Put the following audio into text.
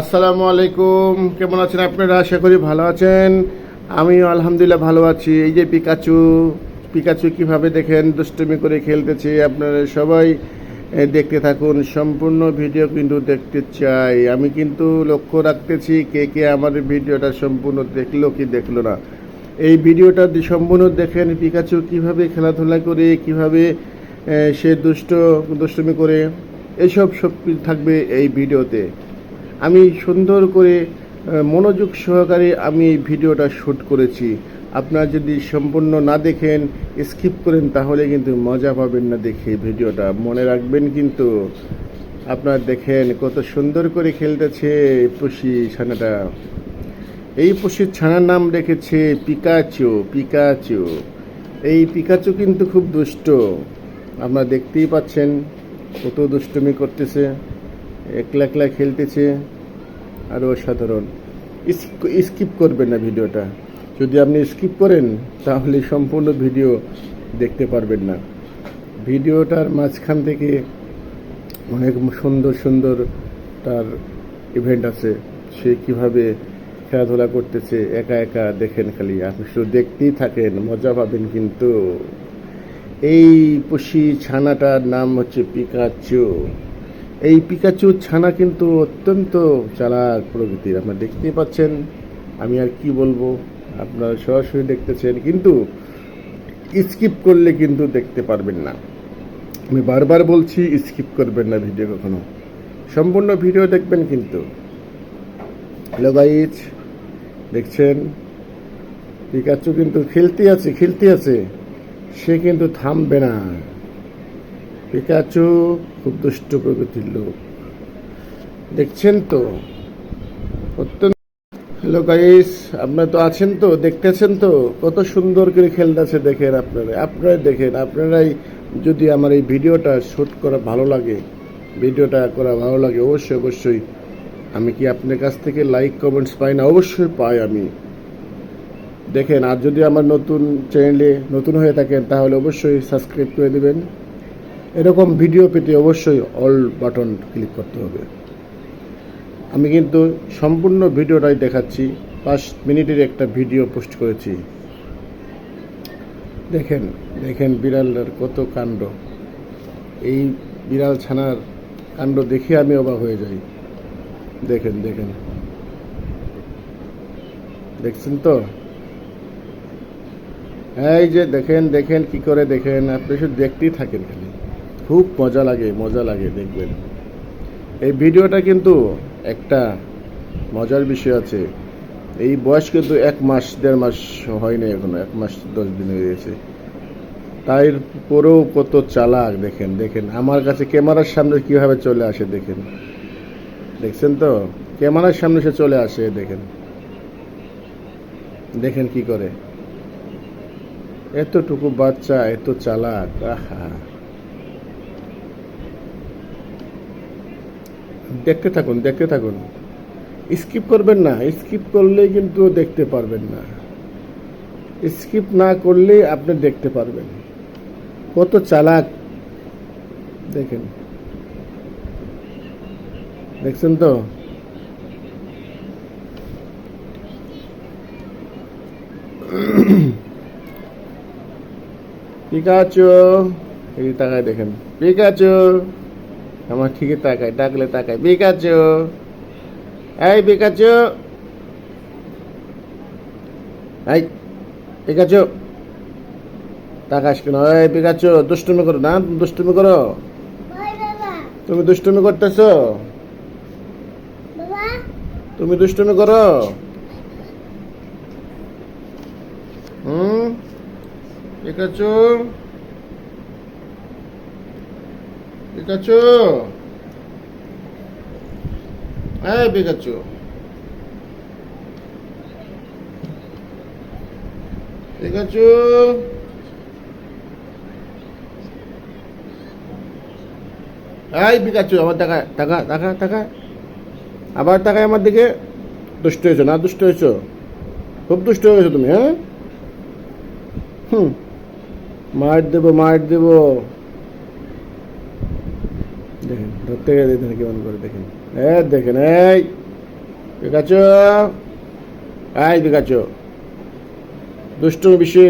আসসালামু আলাইকুম। কেমন আছেন আপনারা? আশা করি ভালো আছেন। আমি আলহামদুলিল্লাহ ভালো আছি। এই যে পিকাচু পিকাচু কীভাবে দেখেন? দুষ্টুমি করে খেলতেছে। আপনারা সবাই দেখতে থাকুন। সম্পূর্ণ ভিডিও কিন্তু দেখতে চাই। আমি কিন্তু লক্ষ্য রাখতেছি কে কে আমার ভিডিওটা সম্পূর্ণ দেখল কি দেখল না। এই ভিডিওটা সম্পূর্ণ দেখেন পিকাচু কীভাবে খেলাধুলা করে, কীভাবে সে দুষ্ট, দুষ্টুমি করে। এইসব সব থাকবে এই ভিডিওতে। আমি সুন্দর করে মনোযোগ সহকারে আমি এই ভিডিওটা শ্যুট করেছি। আপনারা যদি সম্পূর্ণ না দেখেন, স্কিপ করেন, তাহলে কিন্তু মজা পাবেন না দেখে ভিডিওটা। মনে রাখবেন কিন্তু, আপনারা দেখেন কত সুন্দর করে খেলতেছে পুষি ছানাটা। এই পুষির ছানার নাম রেখেছে পিকাচু পিকাচু। এই পিকাচু কিন্তু খুব দুষ্ট। আপনারা দেখতেই পাচ্ছেন কত দুষ্টুমি করতেছে। একলা একলা খেলতেছে আর অসাধারণ। স্কিপ করবেন না ভিডিওটা। যদি আপনি স্কিপ করেন, তাহলে সম্পূর্ণ ভিডিও দেখতে পারবেন না। ভিডিওটার মাঝখান থেকে অনেক সুন্দর সুন্দর তার ইভেন্ট আছে। সে কীভাবে খেলাধুলা করতেছে, একা একা দেখেন খালি। আপনি শুধু দেখতেই থাকেন, মজা পাবেন কিন্তু। এই পুষি ছানাটার নাম হচ্ছে পিকাচু। এই পিকাচু ছানা কিন্তু অত্যন্ত চালাক প্রকৃতির। আপনারা দেখতেই পাচ্ছেন, আমি আর কি বলব, আপনারা সরাসরি দেখতেছেন, কিন্তু স্কিপ করলে কিন্তু দেখতে পারবেন না। আমি বারবার বলছি স্কিপ করবেন না ভিডিও কখনো। সম্পূর্ণ ভিডিও দেখবেন কিন্তু। হ্যালো গাইজ দেখছেন? পিকাচু কিন্তু খেলতে আছে খেলতে আছে। সে কিন্তু থামবে না। পিকাচু খুব দুষ্ট প্রকৃতির লোক। দেখছেন তো? অত্যন্ত হ্যালো গাইস, আপনারা তো আছেন তো? দেখতেছেন তো? কত সুন্দর করে খেলতেছে দেখেন আপনারা। আপনারাই দেখেন, আপনারাই যদি আমার এই ভিডিওটা শ্যুট করা ভালো লাগে, ভিডিওটা করা ভালো লাগে, অবশ্যই অবশ্যই আমি কি আপনার কাছ থেকে লাইক কমেন্টস পাই না? অবশ্যই পাই আমি। দেখেন, আর যদি আমার নতুন চ্যানেলে নতুন হয়ে থাকেন, তাহলে অবশ্যই সাবস্ক্রাইব করে দেবেন। এরকম ভিডিও পেতে অবশ্যই অল বাটন ক্লিক করতে হবে। আমি কিন্তু সম্পূর্ণ ভিডিওটাই দেখাচ্ছি। পাঁচ মিনিটের একটা ভিডিও পোস্ট করেছি। দেখেন দেখেন বিড়ালের কত কাণ্ড। এই বিড়াল ছানার কাণ্ড দেখে আমি অবাক হয়ে যাই। দেখেন দেখেন। দেখছেন তো? এই যে দেখেন দেখেন কি করে দেখেন, আপনি শুধু দেখতেই থাকেন খালি। খুব মজা লাগে মজা লাগে দেখবেন। এই ভিডিওটা কিন্তু একটা মজার বিষয় আছে। এই বয়স কিন্তু এক মাস, দেড় মাস হয়নি এখনও, এক মাস দশ দিন হয়ে গেছে। তাই পরেও কত চালাক, দেখেন দেখেন। আমার কাছে ক্যামেরার সামনে কীভাবে চলে আসে, দেখেন। দেখছেন তো? ক্যামেরার সামনে সে চলে আসে, দেখেন। দেখেন কি করে। এতটুকু বাচ্চা, এত চালাক, আহা। দেখতে থাকুন দেখতে থাকুন। স্কিপ করবেন না, স্কিপ করলে কিন্তু দেখতে পারবেন না। স্কিপ না করলে আপনি দেখতে পারবেন। কত চালাক। দেখেন। দেখছেন তো? পিকাচু, এই তাকায় দেখেন। পিকাচু। আমার ঠিকই তাকায় ডাকলে তাকায়। পিকাচু এই পিকাচু এই পিকাচু তাকাস কেন? এই পিকাচু দুষ্টুমি করো না দুষ্টুমি করো। তুমি দুষ্টুমি করতেছ? তুমি দুষ্টুমি করো? হুম? পিকাচু পিকাচু এই পিকাচু পিকাচু এই পিকাচু আমার টাকা টাকা টাকা টাকা আবার তাকায় আমার দিকে। দুষ্ট হয়েছো না, দুষ্ট হয়েছো? খুব দুষ্ট হয়েছো তুমি হ্যাঁ? হুম। মার দেবো মার দেবো। দেখেন ধরতে গেলে দেখেন কেমন করে দেখেন। হ্যাঁ দেখেন, এই বিকাচো এই বিকাচো দুষ্টু বিষয়